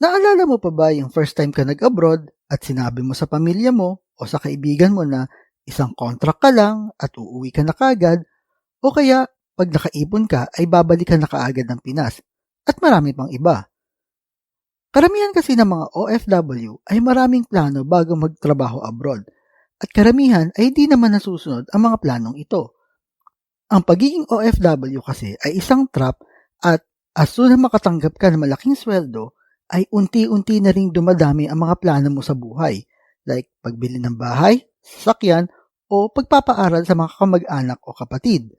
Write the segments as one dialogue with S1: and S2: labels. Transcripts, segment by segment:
S1: Naalala mo pa ba yung first time ka nag-abroad at sinabi mo sa pamilya mo o sa kaibigan mo na isang contract ka lang at uuwi ka na kaagad o kaya pag nakaipon ka ay babalik ka na kaagad ng Pinas at marami pang iba. Karamihan kasi ng mga OFW ay maraming plano bago magtrabaho abroad at karamihan ay di naman nasusunod ang mga planong ito. Ang pagiging OFW kasi ay isang trap at as soon na makatanggap ka ng malaking sweldo, ay unti-unti na ring dumadami ang mga plano mo sa buhay, like pagbili ng bahay, sasakyan, o pagpapaaral sa mga kamag-anak o kapatid.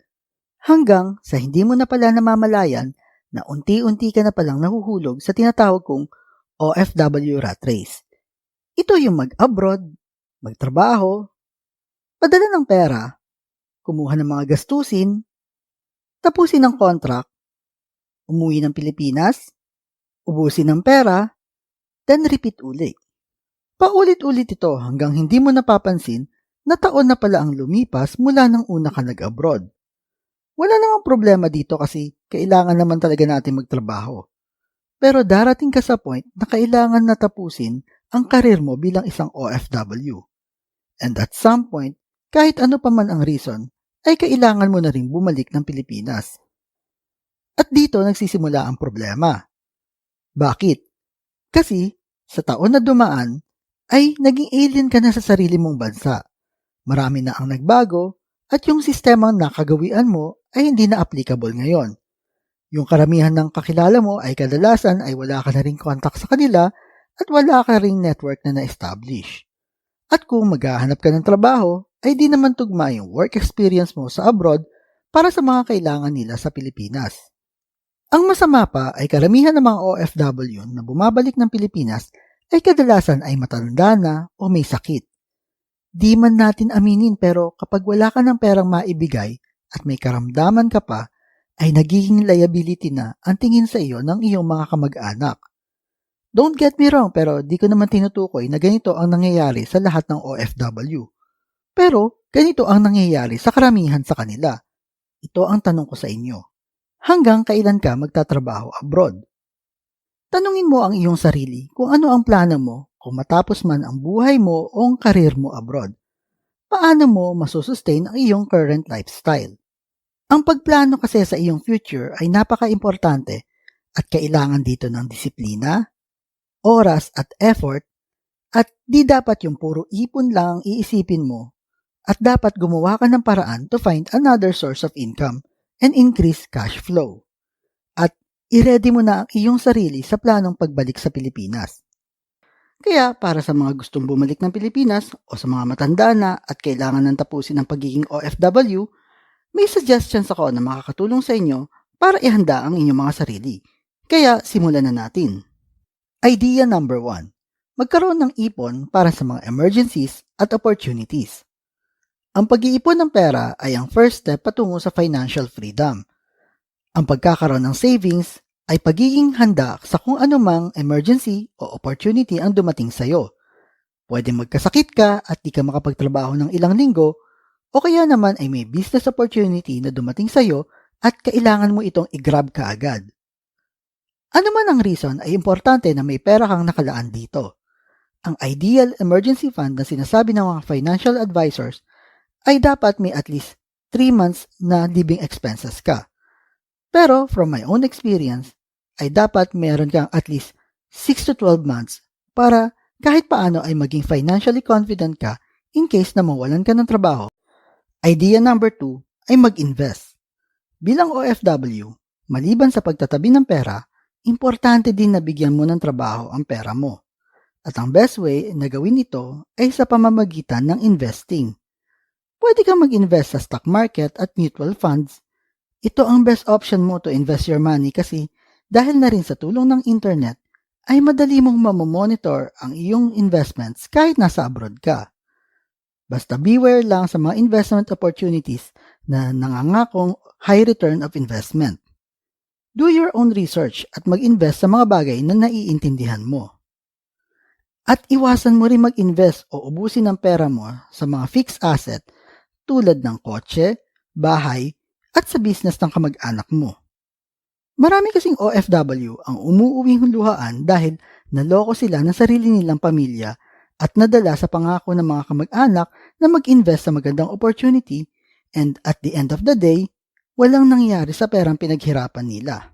S1: Hanggang sa hindi mo na pala namamalayan na unti-unti ka na palang nahuhulog sa tinatawag kong OFW rat race. Ito yung mag-abroad, magtrabaho, padala ng pera, kumuha ng mga gastusin, tapusin ang contract, umuwi ng Pilipinas, ubusin ng pera, then repeat uli. Paulit-ulit ito hanggang hindi mo napapansin na taon na pala ang lumipas mula nang una ka nag-abroad. Wala namang problema dito kasi kailangan naman talaga natin magtrabaho. Pero darating ka sa point na kailangan na tapusin ang karir mo bilang isang OFW. And at some point, kahit ano pa man ang reason, ay kailangan mo na rin bumalik ng Pilipinas. At dito nagsisimula ang problema. Bakit? Kasi sa taon na dumaan ay naging alien ka na sa sarili mong bansa. Marami na ang nagbago at yung sistemang nakagawian mo ay hindi na applicable ngayon. Yung karamihan ng kakilala mo ay kadalasan ay wala ka na ring contact sa kanila at wala ka ring network na na-establish. At kung maghahanap ka ng trabaho, ay di naman tugma yung work experience mo sa abroad para sa mga kailangan nila sa Pilipinas. Ang masama pa ay karamihan ng mga OFW na bumabalik ng Pilipinas ay kadalasan ay matanda na o may sakit. Di man natin aminin pero kapag wala ka ng perang maibigay at may karamdaman ka pa, ay nagiging liability na ang tingin sa iyo ng iyong mga kamag-anak. Don't get me wrong pero di ko naman tinutukoy na ganito ang nangyayari sa lahat ng OFW. Pero ganito ang nangyayari sa karamihan sa kanila. Ito ang tanong ko sa inyo hanggang kailan ka magtatrabaho abroad. Tanungin mo ang iyong sarili kung ano ang plano mo kung matapos man ang buhay mo o ang karir mo abroad. Paano mo masusustain ang iyong current lifestyle? Ang pagplano kasi sa iyong future ay napaka-importante at kailangan dito ng disiplina, oras at effort at di dapat yung puro ipon lang ang iisipin mo at dapat gumawa ka ng paraan to find another source of income and increase cash flow. At i-ready mo na ang iyong sarili sa planong pagbalik sa Pilipinas. Kaya para sa mga gustong bumalik ng Pilipinas o sa mga matanda na at kailangan ng tapusin ang pagiging OFW, may suggestions ako na makakatulong sa inyo para ihanda ang inyong mga sarili. Kaya simulan na natin. Idea number 1. Magkaroon ng ipon para sa mga emergencies at opportunities. Ang pag-iipon ng pera ay ang first step patungo sa financial freedom. Ang pagkakaroon ng savings ay pagiging handa sa kung anumang emergency o opportunity ang dumating sa iyo. Pwede magkasakit ka at di ka makapagtrabaho ng ilang linggo o kaya naman ay may business opportunity na dumating sa iyo at kailangan mo itong i-grab ka agad. Ano man ang reason ay importante na may pera kang nakalaan dito. Ang ideal emergency fund na sinasabi ng mga financial advisors ay dapat may at least 3 months na living expenses ka. Pero from my own experience, ay dapat meron kang at least 6 to 12 months para kahit paano ay maging financially confident ka in case na mawalan ka ng trabaho. Idea number 2 ay mag-invest. Bilang OFW, maliban sa pagtatabi ng pera, importante din na bigyan mo ng trabaho ang pera mo. At ang best way na gawin ito ay sa pamamagitan ng investing. Pwede kang mag-invest sa stock market at mutual funds. Ito ang best option mo to invest your money kasi dahil na rin sa tulong ng internet, ay madali mong mamomonitor ang iyong investments kahit nasa abroad ka. Basta beware lang sa mga investment opportunities na nangangakong high return of investment. Do your own research at mag-invest sa mga bagay na naiintindihan mo. At iwasan mo rin mag-invest o ubusin ang pera mo sa mga fixed asset tulad ng kotse, bahay, at sa business ng kamag-anak mo. Marami kasing OFW ang umuuwing luhaan dahil naloko sila ng sarili nilang pamilya at nadala sa pangako ng mga kamag-anak na mag-invest sa magandang opportunity and at the end of the day, walang nangyari sa perang pinaghirapan nila.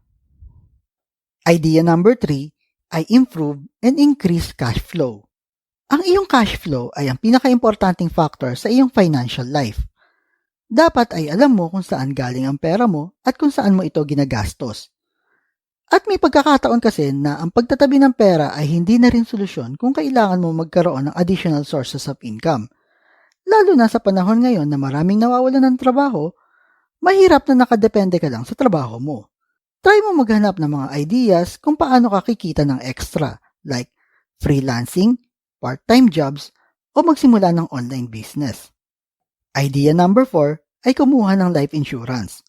S1: Idea number 3 ay improve and increase cash flow. Ang iyong cash flow ay ang pinaka-importanting factor sa iyong financial life. Dapat ay alam mo kung saan galing ang pera mo at kung saan mo ito ginagastos. At may pagkakataon kasi na ang pagtatabi ng pera ay hindi na rin solusyon kung kailangan mo magkaroon ng additional sources of income. Lalo na sa panahon ngayon na maraming nawawalan ng trabaho, mahirap na nakadepende ka lang sa trabaho mo. Try mo maghanap ng mga ideas kung paano ka kikita ng extra like freelancing, part-time jobs, o magsimula ng online business. Idea number 4 ay kumuha ng life insurance.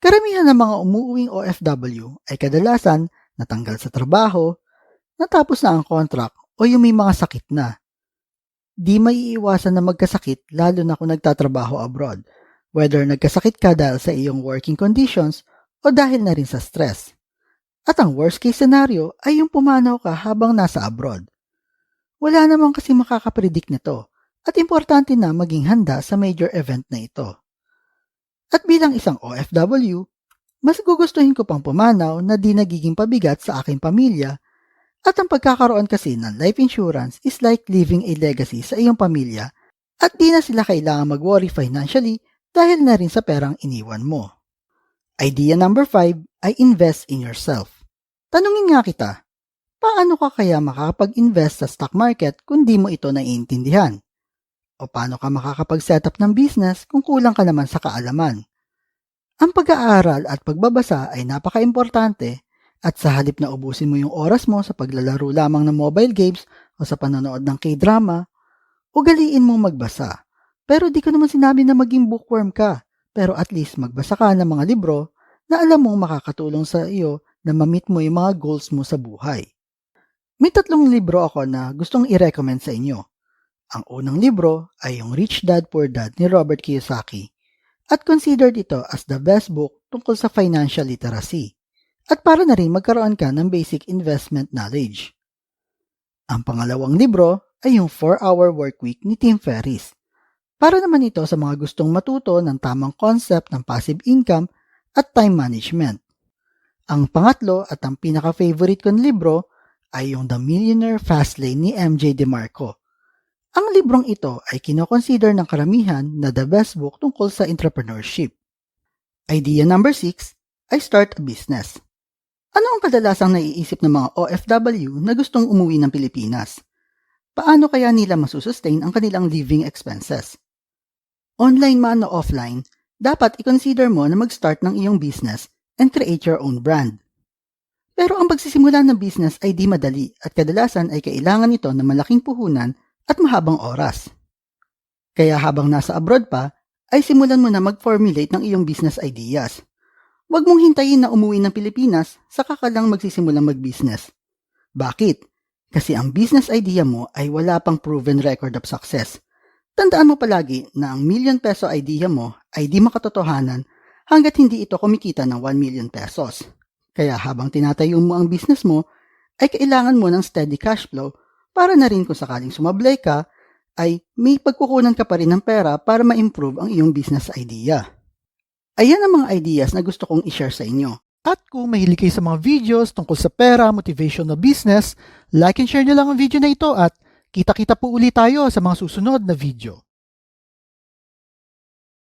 S1: Karamihan ng mga umuuwing OFW ay kadalasan natanggal sa trabaho, natapos na ang contract o yung may mga sakit na. Di maiiwasan na magkasakit lalo na kung nagtatrabaho abroad, whether nagkasakit ka dahil sa iyong working conditions o dahil na rin sa stress. At ang worst case scenario ay yung pumanaw ka habang nasa abroad. Wala naman kasi makakapredict nito at importante na maging handa sa major event na ito. At bilang isang OFW, mas gugustuhin ko pang pumanaw na di nagiging pabigat sa aking pamilya at ang pagkakaroon kasi ng life insurance is like leaving a legacy sa iyong pamilya at di na sila kailangan mag-worry financially dahil na rin sa perang iniwan mo. Idea number 5 ay invest in yourself. Tanungin nga kita, paano ka kaya makakapag-invest sa stock market kung di mo ito naiintindihan? O paano ka makakapag-set up ng business kung kulang ka naman sa kaalaman? Ang pag-aaral at pagbabasa ay napaka-importante at sa halip na ubusin mo yung oras mo sa paglalaro lamang ng mobile games o sa panonood ng k-drama, ugaliin mong magbasa. Pero di ko naman sinabi na maging bookworm ka, pero at least magbasa ka ng mga libro na alam mong makakatulong sa iyo na mamit mo yung mga goals mo sa buhay. May tatlong libro ako na gustong i-recommend sa inyo. Ang unang libro ay yung Rich Dad Poor Dad ni Robert Kiyosaki at considered ito as the best book tungkol sa financial literacy at para na rin magkaroon ka ng basic investment knowledge. Ang pangalawang libro ay yung 4-Hour Workweek ni Tim Ferriss. Para naman ito sa mga gustong matuto ng tamang concept ng passive income at time management. Ang pangatlo at ang pinaka-favorite kong libro ay yung The Millionaire Fastlane ni MJ DeMarco ang librong ito ay kinoconsider ng karamihan na the best book tungkol sa entrepreneurship. Idea number 6 ay start a business. Ano ang kadalasang naiisip ng mga OFW na gustong umuwi ng Pilipinas? Paano kaya nila masusustain ang kanilang living expenses? Online man o offline, dapat i-consider mo na mag-start ng iyong business and create your own brand. Pero ang pagsisimula ng business ay di madali at kadalasan ay kailangan ito ng malaking puhunan at mahabang oras. Kaya habang nasa abroad pa, ay simulan mo na mag-formulate ng iyong business ideas. Huwag mong hintayin na umuwi ng Pilipinas, saka ka lang magsisimulang mag-business. Bakit? Kasi ang business idea mo ay wala pang proven record of success. Tandaan mo palagi na ang million peso idea mo ay di makatotohanan hanggat hindi ito kumikita ng 1 million pesos. Kaya habang tinatayo mo ang business mo, ay kailangan mo ng steady cash flow para na rin kung sakaling sumablay ka, ay may pagkukunan ka pa rin ng pera para ma-improve ang iyong business idea. Ayan ang mga ideas na gusto kong i-share sa inyo.
S2: At kung mahilig kayo sa mga videos tungkol sa pera, motivation na business, like and share nyo lang ang video na ito at kita-kita po ulit tayo sa mga susunod na video.